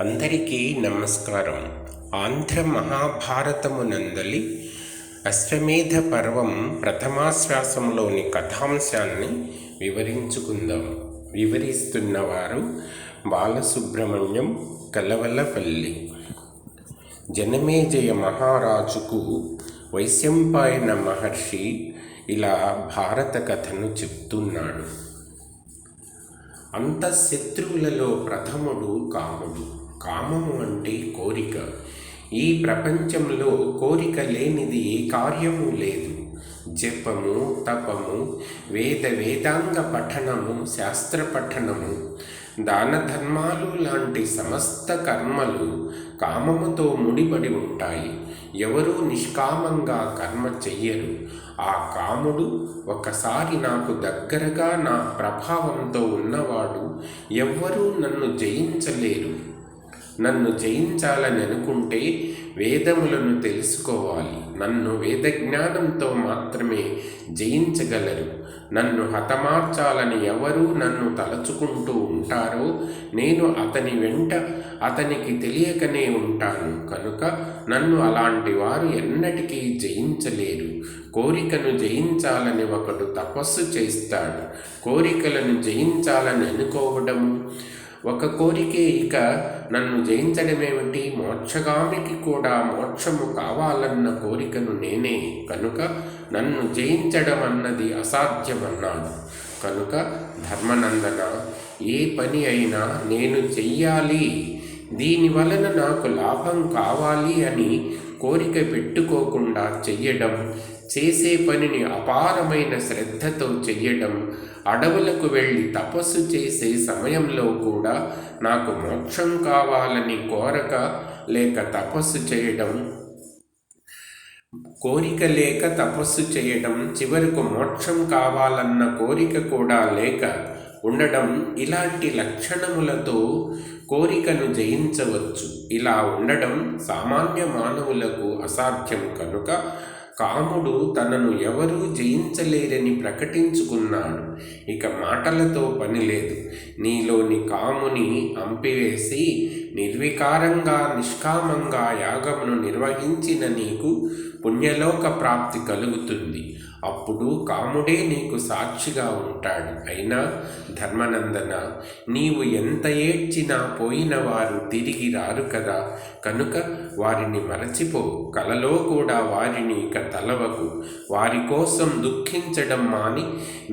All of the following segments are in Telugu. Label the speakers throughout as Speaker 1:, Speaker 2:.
Speaker 1: అందరికీ నమస్కారం. ఆంధ్ర మహాభారతమునందలి అశ్వమేధ పర్వం ప్రథమాశ్వాసంలోని కథాంశాన్ని వివరించుకుందాం. వివరిస్తున్నవారు బాలసుబ్రహ్మణ్యం కలవలపల్లి. జనమేజయ మహారాజుకు వైశంపాయన మహర్షి ఇలా భారత కథను చెప్తున్నాడు. అంతఃశత్రువులలో ప్రథముడు కాముడు. కామము అంటే కోరిక. ఈ ప్రపంచంలో కోరిక లేనిది ఏ కార్యము లేదు. జపము తపము వేద వేదాంగ పఠనము శాస్త్ర పఠనము దాన ధర్మాలు లాంటి సమస్త కర్మలు కామముతో ముడిపడి ఉంటాయి. ఎవరూ నిష్కామంగా కర్మ చెయ్యరు. ఆ కాముడు ఒకసారి నాకు దగ్గరగా నా ప్రభావంతో ఉన్నవాడు ఎవ్వరూ నన్ను జయించలేరు. నన్ను జయించాలని అనుకుంటే వేదములను తెలుసుకోవాలి. నన్ను వేదజ్ఞానంతో మాత్రమే జయించగలరు. నన్ను హతమార్చాలని ఎవరు నన్ను తలచుకుంటూ ఉంటారో నేను అతని వెంట అతనికి తెలియకనే ఉంటాను. కనుక నన్ను అలాంటి వారు ఎన్నటికీ జయించలేరు. కోరికను జయించాలని ఒకడు తపస్సు చేస్తాడు. కోరికలను జయించాలని అనుకోవడము ఒక కోరికే ఇక నన్ను జయించడమేమిటి? మోక్షగామికి కూడా మోక్షము కావాలన్న కోరికను నేనే. కనుక నన్ను జయించడం అన్నది అసాధ్యమన్నాడు. కనుక ధర్మనందన ఏ పని అయినా నేను చెయ్యాలి. దీని వలన నాకు లాభం కావాలి అని కోరిక పెట్టుకోకుండా చెయ్యడం చేసే పనిని అపారమైన శ్రద్ధతో చెయ్యడం అడవులకు వెళ్ళి తపస్సు చేసే సమయంలో కూడా నాకు మోక్షం కావాలని కోరక లేక తపస్సు చేయడం కోరిక లేక తపస్సు చేయడం చివరకు మోక్షం కావాలన్న కోరిక కూడా లేక ఉండడం ఇలాంటి లక్షణములతో కోరికను జయించవచ్చు. ఇలా ఉండడం సామాన్య మానవులకు అసాధ్యం కనుక కాముడు తనను ఎవరూ జయించలేరని ప్రకటించుకున్నాడు. ఇక మాటలతో పనిలేదు నీలోని కాముని అంపివేసి నిర్వికారంగా నిష్కామంగా యాగమును నిర్వహించిన నీకు పుణ్యలోక ప్రాప్తి కలుగుతుంది. అప్పుడు కాముడే నీకు సాక్షిగా ఉంటాడు. అయినా ధర్మనందన నీవు ఎంత ఏడ్చినా పోయిన వారు తిరిగి రారు కదా. కనుక వారిని మరచిపో. కలలో కూడా వారిని ఇక తలవకు. వారి కోసం దుఃఖించడం మాని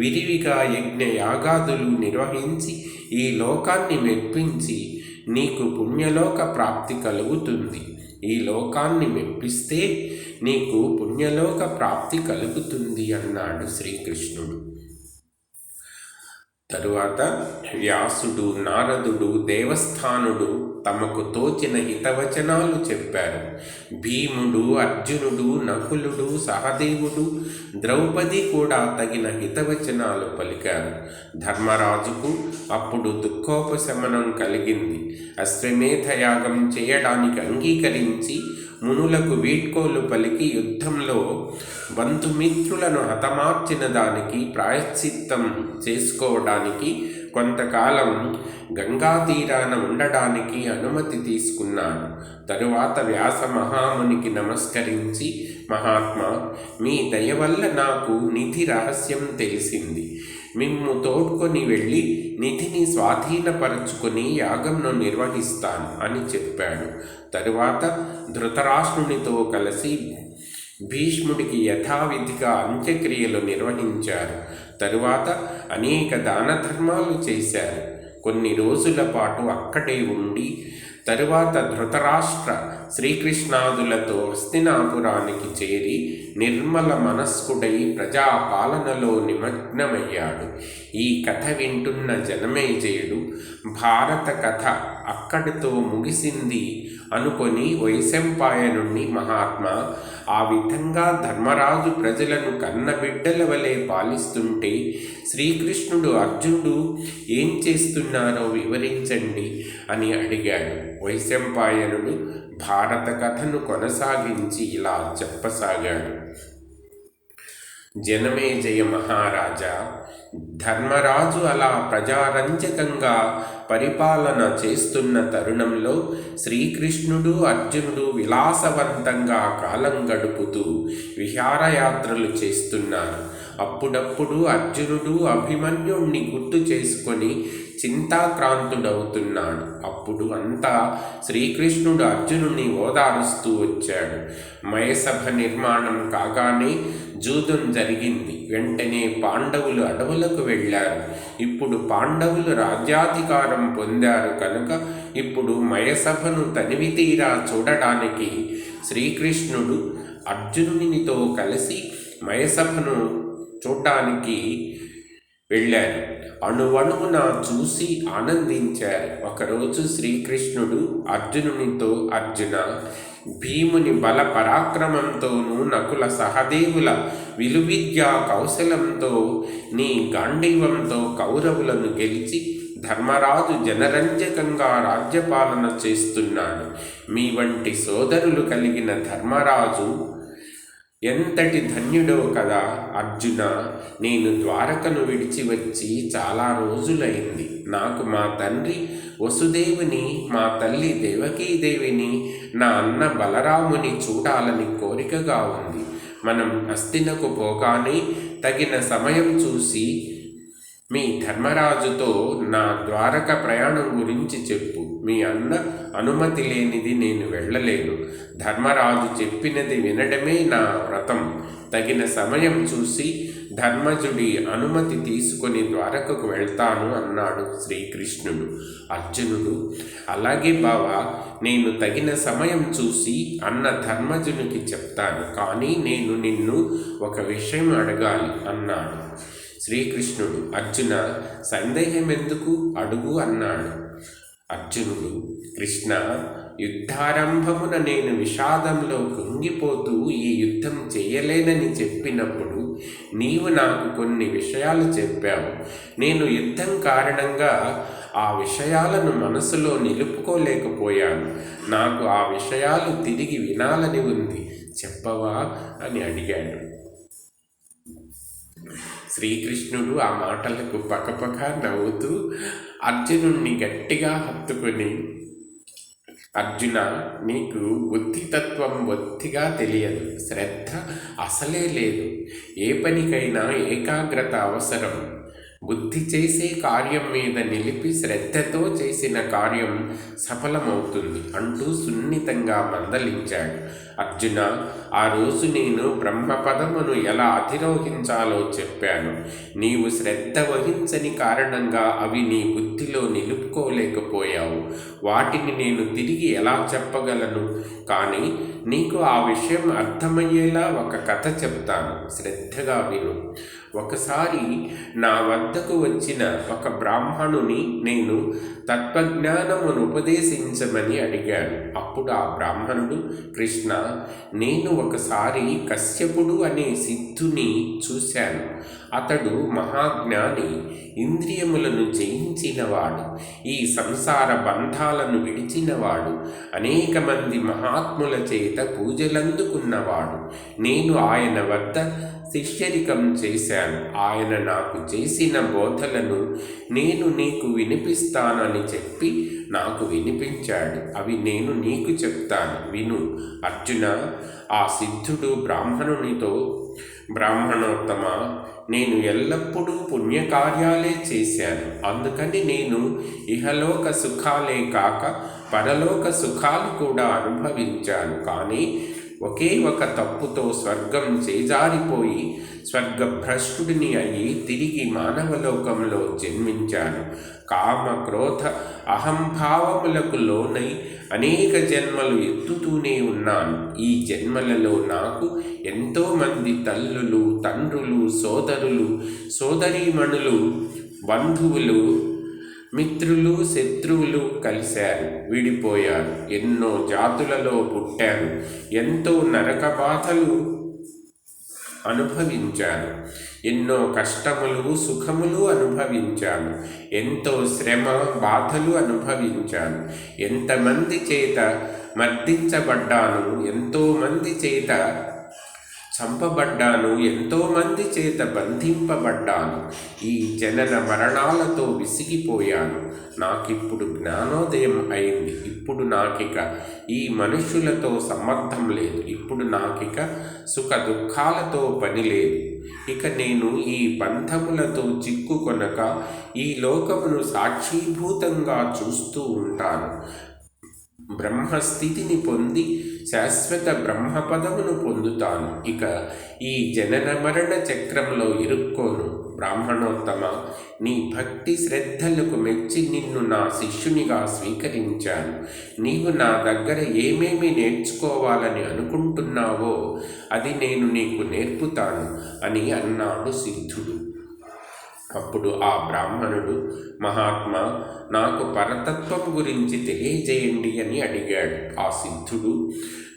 Speaker 1: విరివిగా యజ్ఞ యాగాదులు నిర్వహించి ఈ లోకాన్ని మెప్పించి నీకు పుణ్యలోక ప్రాప్తి కలుగుతుంది. ఈ లోకాన్ని మెప్పిస్తే నీకు పుణ్యలోక ప్రాప్తి కలుగుతుంది అన్నాడు శ్రీకృష్ణుడు. తరువాత వ్యాసుడు నారదుడు దేవస్థానుడు తమకు తోచిన హితవచనాలు చెప్పారు. భీముడు అర్జునుడు నకులుడు సహదేవుడు ద్రౌపది కూడా తగిన హితవచనాలు పలికారు. ధర్మరాజుకు అప్పుడు దుఃఖోపశమనం కలిగింది. అశ్వమేధ యాగం చేయడానికి అంగీకరించి మునులకు వీడ్కోలు పలికి యుద్ధంలో బంధుమిత్రులను హతమార్చిన దానికి ప్రాయశ్చిత్తం చేసుకోవడానికి కొంతకాలం గంగా తీరాన ఉండడానికి అనుమతి తీసుకున్నాను. తరువాత వ్యాస మహామునికి నమస్కరించి మహాత్మా మీ దయ వల్ల నాకు నిధి రహస్యం తెలిసింది. మిమ్ము తోడ్కొని వెళ్ళి నిధిని స్వాధీనపరచుకొని యాగంను నిర్వహిస్తాను అని చెప్పాడు. తరువాత ధృతరాష్ట్రునితో కలిసి భీష్ముడికి యథావిధిగా అంత్యక్రియలు నిర్వహించారు. తరువాత అనేక దాన ధర్మాలు చేశారు. కొన్ని రోజుల పాటు అక్కడే ఉండి తరువాత ధృతరాష్ట్ర శ్రీకృష్ణాదులతో హస్తినాపురానికి చేరి నిర్మల మనస్కుడై ప్రజాపాలనలో నిమగ్నమయ్యాడు. ఈ కథ వింటున్న జనమేజయుడు భారత కథ అక్కడితో ముగిసింది. అనుకొని వైశంపాయనుణ్ణి మహాత్మా ఆ విధంగా ధర్మరాజు ప్రజలను కన్నబిడ్డల వలె పాలిస్తుంటే శ్రీకృష్ణుడు అర్జునుడు ఏం చేస్తున్నారో వివరించండి అని అడిగాడు. వైశంపాయనుడు భారత కథను కొనసాగించి ఇలా చెప్పసాగాడు. జనమేజయ మహారాజా ధర్మరాజు అలా ప్రజారంజకంగా పరిపాలన చేస్తున్న తరుణంలో శ్రీకృష్ణుడు అర్జునుడు విలాసవంతంగా కాలం గడుపుతూ విహారయాత్రలు చేస్తున్నారు. అప్పుడప్పుడు అర్జునుడు అభిమన్యుణ్ణి గుర్తు చేసుకొని చింతాక్రాంతుడవుతున్నాడు. అప్పుడు అంతా శ్రీకృష్ణుడు అర్జునుని ఓదారుస్తూ వచ్చాడు. మయసభ నిర్మాణం కాగానే జూదం జరిగింది. వెంటనే పాండవులు అడవులకు వెళ్ళారు. ఇప్పుడు పాండవులు రాజ్యాధికారం పొందారు కనుక ఇప్పుడు మయసభను తనివి తీరా చూడడానికి శ్రీకృష్ణుడు అర్జునునితో కలిసి మయసభను చూడటానికి వెళ్ళారు. అణువణువున చూసి ఆనందించారు. ఒకరోజు శ్రీకృష్ణుడు అర్జునునితో అర్జున భీముని బల పరాక్రమంతోనూ నకుల సహదేవుల విలువిద్యా కౌశలంతో నీ గాంధీవంతో కౌరవులను గెలిచి ధర్మరాజు జనరంజకంగా రాజ్యపాలన చేస్తున్నాడు మీ వంటి సోదరులు కలిగిన ధర్మరాజు ఎంతటి ధన్యుడో కదా అర్జున! నేను ద్వారకను విడిచి వచ్చి చాలా రోజులైంది. నాకు మా తండ్రి వసుదేవుని మా తల్లి దేవకీదేవిని నా అన్న బలరాముని చూడాలని కోరికగా ఉంది. మనం అస్థినకు పోగానే తగిన సమయం చూసి మీ ధర్మరాజుతో నా ద్వారక ప్రయాణం గురించి చెప్పు. మీ అన్న అనుమతి లేనిది నేను వెళ్ళలేను. ధర్మరాజు చెప్పినది వినడమే నా వ్రతం. తగిన సమయం చూసి ధర్మజుడి అనుమతి తీసుకొని ద్వారకకు వెళ్తాను అన్నాడు శ్రీకృష్ణుడు. అర్జునుడు అలాగే బావా నేను తగిన సమయం చూసి అన్న ధర్మజునికి చెప్తాను. కానీ నేను నిన్ను ఒక విషయం అడగాలి అన్నాడు. శ్రీకృష్ణుడు అర్జున సందేహం ఎందుకు? అడుగు అన్నాడు. అర్జునుడు కృష్ణ యుద్ధారంభమున నేను విషాదంలో కుంగిపోతూ ఈ యుద్ధం చేయలేనని చెప్పినప్పుడు నీవు నాకు కొన్ని విషయాలు చెప్పావు. నేను యుద్ధం కారణంగా ఆ విషయాలను మనసులో నిలుపుకోలేకపోయాను. నాకు ఆ విషయాలు తిరిగి వినాలని ఉంది. చెప్పవా? అని అడిగాడు. శ్రీకృష్ణుడు ఆ మాటలకు పకపక నవ్వుతూ అర్జునుణ్ణి గట్టిగా హత్తుకొని అర్జున నీకు బుద్ధితత్వం బొత్తిగా తెలియదు. శ్రద్ధ అసలే లేదు. ఏ పనికైనా ఏకాగ్రత అవసరం. బుద్ధి చేసే కార్యం మీద నిలిపి శ్రద్ధతో చేసిన కార్యం సఫలమవుతుంది అంటూ సున్నితంగా మందలించాడు. అర్జున ఆ రోజు నేను బ్రహ్మపదమును ఎలా అధిరోహించాలో చెప్పాను. నీవు శ్రద్ధ వహించని కారణంగా అవి నీ బుద్ధిలో నిలుపుకోలేకపోయావు. వాటిని నేను తిరిగి ఎలా చెప్పగలను? కానీ నీకు ఆ విషయం అర్థమయ్యేలా ఒక కథ చెప్తాను శ్రద్ధగా విను. ఒకసారి నా వద్దకు వచ్చిన ఒక బ్రాహ్మణుని నేను తత్వజ్ఞానమును ఉపదేశించమని అడిగాను. అప్పుడు ఆ బ్రాహ్మణుడు కృష్ణ నేను ఒకసారి కశ్యపుడు అనే సిద్ధుని చూశాను. అతడు మహాజ్ఞాని ఇంద్రియములను జయించినవాడు ఈ సంసార బంధాలను విడిచినవాడు అనేక మంది మహాత్ముల చేత పూజలందుకున్నవాడు. నేను ఆయన వద్ద శిష్యరికం చేశాను. ఆయన నాకు చేసిన బోధలను నేను నీకు వినిపిస్తానని చెప్పి నాకు వినిపించాడు. అవి నేను నీకు చెప్తాను. విను అర్జున ఆ సిద్ధుడు బ్రాహ్మణునితో బ్రాహ్మణోత్తమ నేను ఎల్లప్పుడూ పుణ్యకార్యాలే చేశాను. అందుకని నేను ఇహలోక సుఖాలే కాక పరలోక సుఖాలు కూడా అనుభవించాను. కానీ ఒకే ఒక తప్పుతో స్వర్గం చేజారిపోయి స్వర్గభ్రష్టుడిని అయి తిరిగి మానవలోకంలో జన్మించాను. కామ క్రోధ అహంభావములకు లోనై అనేక జన్మలు ఎత్తుతూనే ఉన్నాను. ఈ జన్మలలో నాకు ఎంతోమంది తల్లులు తండ్రులు సోదరులు సోదరీమణులు బంధువులు మిత్రులు శత్రువులు కలిశారు విడిపోయారు ఎన్నో జాతులలో పుట్టాను ఎంతో నరక బాధలు అనుభవించాను ఎన్నో కష్టములు సుఖములు అనుభవించాను ఎంతో శ్రమ బాధలు అనుభవించాను ఎంతమంది చేత మర్దించబడ్డాను ఎంతోమంది చేత చంపబడ్డాను ఎంతోమంది చేత బంధింపబడ్డాను. ఈ జనన మరణాలతో విసిగిపోయాను. నాకిప్పుడు జ్ఞానోదయం అయింది. ఇప్పుడు నాకిక ఈ మనుషులతో సంబంధం లేదు. ఇప్పుడు నాకిక సుఖ దుఃఖాలతో పని లేదు. ఇక నేను ఈ బంధములతో చిక్కుకొనక ఈ లోకమును సాక్షీభూతంగా చూస్తూ ఉంటాను. బ్రహ్మస్థితిని పొంది శాశ్వత బ్రహ్మపదమును పొందుతాను. ఇక ఈ జనన మరణ చక్రంలో ఇరుక్కోను. బ్రాహ్మణోత్తమ నీ భక్తి శ్రద్ధలకు మెచ్చి నిన్ను నా శిష్యునిగా స్వీకరించాను. నీవు నా దగ్గర ఏమేమి నేర్చుకోవాలని అనుకుంటున్నావో అది నేను నీకు నేర్పుతాను అని అన్నాడు సిద్ధుడు. అప్పుడు ఆ బ్రాహ్మణుడు మహాత్మా నాకు పరతత్వం గురించి తెలియజేయండి అని అడిగాడు. ఆ సిద్ధుడు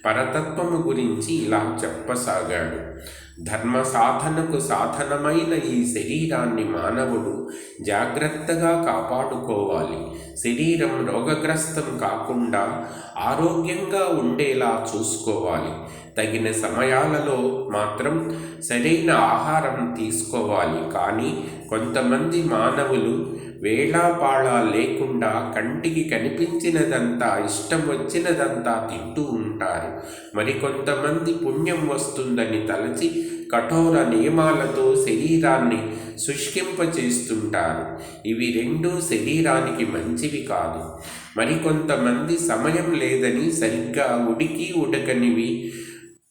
Speaker 1: పరతత్వము గురించి ఇలా చెప్పసాగాడు. ధర్మ సాధనకు సాధనమైన ఈ శరీరాన్ని మానవుడు జాగ్రత్తగా కాపాడుకోవాలి. శరీరం రోగగ్రస్తం కాకుండా ఆరోగ్యంగా ఉండేలా చూసుకోవాలి. తగిన సమయాలలో మాత్రం సరైన ఆహారం తీసుకోవాలి. కానీ కొంతమంది మానవులు వేళాపాళా లేకుండా కంటికి కనిపించినదంతా ఇష్టం వచ్చినదంతా తింటూ ఉంటారు. మరికొంతమంది పుణ్యం వస్తుందని తలచి కఠోర నియమాలతో శరీరాన్ని శుష్కింపచేస్తుంటారు. ఇవి రెండూ శరీరానికి మంచివి కాదు. మరికొంతమంది సమయం లేదని సరిగ్గా ఉడికి ఉడకనివి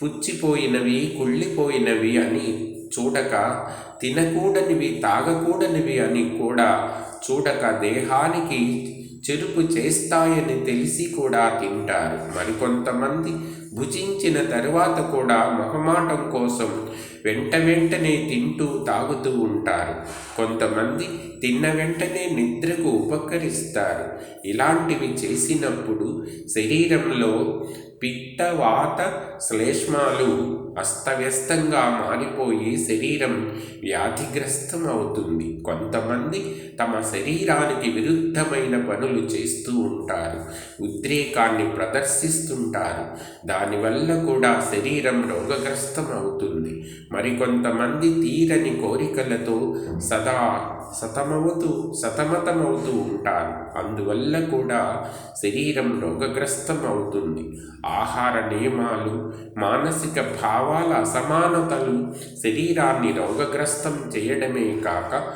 Speaker 1: పుచ్చిపోయినవి కుళ్ళిపోయినవి అని చూడక తినకూడనివి తాగకూడనివి అని కూడా చూడక దేహానికి చెరుపు చేస్తాయని తెలిసి కూడా తింటారు. మరికొంతమంది భుజించిన తరువాత కూడా మొహమాటం కోసం వెంట వెంటనే తింటూ తాగుతూ ఉంటారు. కొంతమంది తిన్న వెంటనే నిద్రకు ఉపకరిస్తారు. ఇలాంటివి చేసినప్పుడు శరీరంలో పిత్తవాత శ్లేష్మాలు అస్తవ్యస్తంగా మారిపోయి శరీరం వ్యాధిగ్రస్తం అవుతుంది కొంతమంది తమ శరీరానికి విరుద్ధమైన పనులు చేస్తూ ఉంటారు. ఉద్రేకాన్ని ప్రదర్శిస్తుంటారు. దానివల్ల కూడా శరీరం రోగగ్రస్తం అవుతుంది మరికొంతమంది తీరని కోరికలతో సదా సతమవుతూ సతమతమవుతూ ఉంటారు. అందువల్ల కూడా శరీరం రోగగ్రస్తం అవుతుంది. ఆహార నియమాలు మానసిక భావాల అసమానతలు శరీరాన్ని రోగగ్రస్తం చేయడమే కాక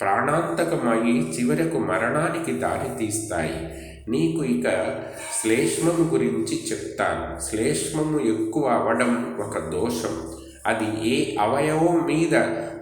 Speaker 1: ప్రాణాంతకమై చివరకు మరణానికి దారితీస్తాయి. నీకు ఇక శ్లేష్మము గురించి చెప్తాను. శ్లేష్మము ఎక్కువ అవడం ఒక దోషం. అది ఏ అవయవం మీద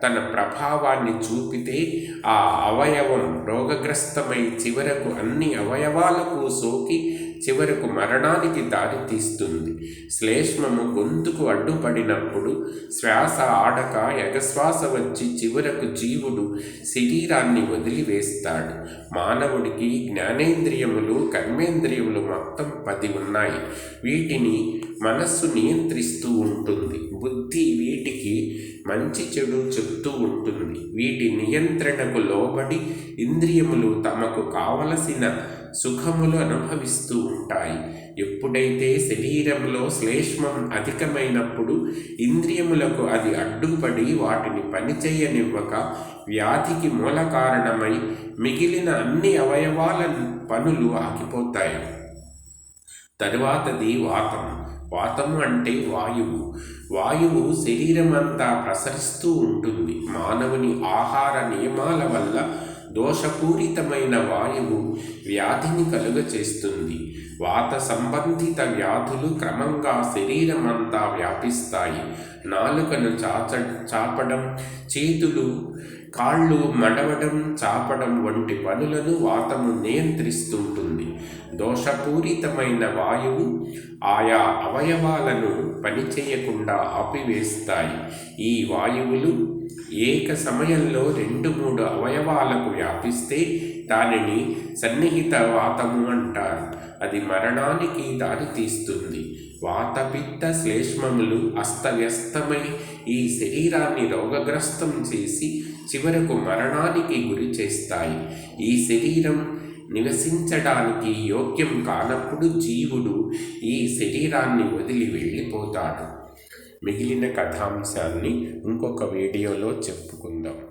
Speaker 1: తన ప్రభావాన్ని చూపితే ఆ అవయవం రోగగ్రస్తమై చివరకు అన్ని అవయవాలకు సోకి చివరకు మరణానికి దారితీస్తుంది శ్లేష్మము గొంతుకు అడ్డుపడినప్పుడు శ్వాస ఆడక ఎగశ్వాస వచ్చి చివరకు జీవుడు శరీరాన్ని వదిలివేస్తాడు. మానవుడికి జ్ఞానేంద్రియములు కర్మేంద్రియములు మొత్తం పది ఉన్నాయి. వీటిని మనస్సు నియంత్రిస్తూ ఉంటుంది. బుద్ధి మంచి చెడు చెప్తూ ఉంటుంది వీటి నియంత్రణకు లోబడి ఇంద్రియములు తమకు కావలసిన సుఖములు అనుభవిస్తూ ఉంటాయి. ఎప్పుడైతే శరీరంలో శ్లేష్మం అధికమైనప్పుడు ఇంద్రియములకు అది అడ్డుపడి వాటిని పనిచేయనివ్వక వ్యాధికి మూల కారణమై మిగిలిన అన్ని అవయవాల పనులు ఆగిపోతాయి. తరువాతది వాతం. వాతము అంటే వాయువు. వాయువు శరీరమంతా ప్రసరిస్తూ ఉంటుంది. మానవుని ఆహార నియమాల వల్ల దోషపూరితమైన వాయువు వ్యాధిని కలుగచేస్తుంది. వాత సంబంధిత వ్యాధులు క్రమంగా శరీరమంతా వ్యాపిస్తాయి. నాలుకను చాచ చాపడం చేతులు కాళ్ళు మడవడం చాపడం వంటి పనులను వాతము నియంత్రిస్తుంటుంది. దోషపూరితమైన వాయువు ఆయా అవయవాలను పనిచేయకుండా ఆపివేస్తాయి. ఈ వాయువులు ఏక సమయంలో రెండు మూడు అవయవాలకు వ్యాపిస్తే దానిని సన్నిహిత వాతము అంటారు. అది మరణానికి దారితీస్తుంది. వాతపిత్త శ్లేష్మములు అస్తవ్యస్తమై ఈ శరీరాన్ని రోగగ్రస్తం చేసి చివరకు మరణానికి గురి చేస్తాయి. ఈ శరీరం నివసించడానికి యోగ్యం కానప్పుడు జీవుడు ఈ శరీరాన్ని వదిలి వెళ్ళిపోతాడు. మిగిలిన కథాంశాన్ని ఇంకొక వీడియోలో చెప్పుకుందాం.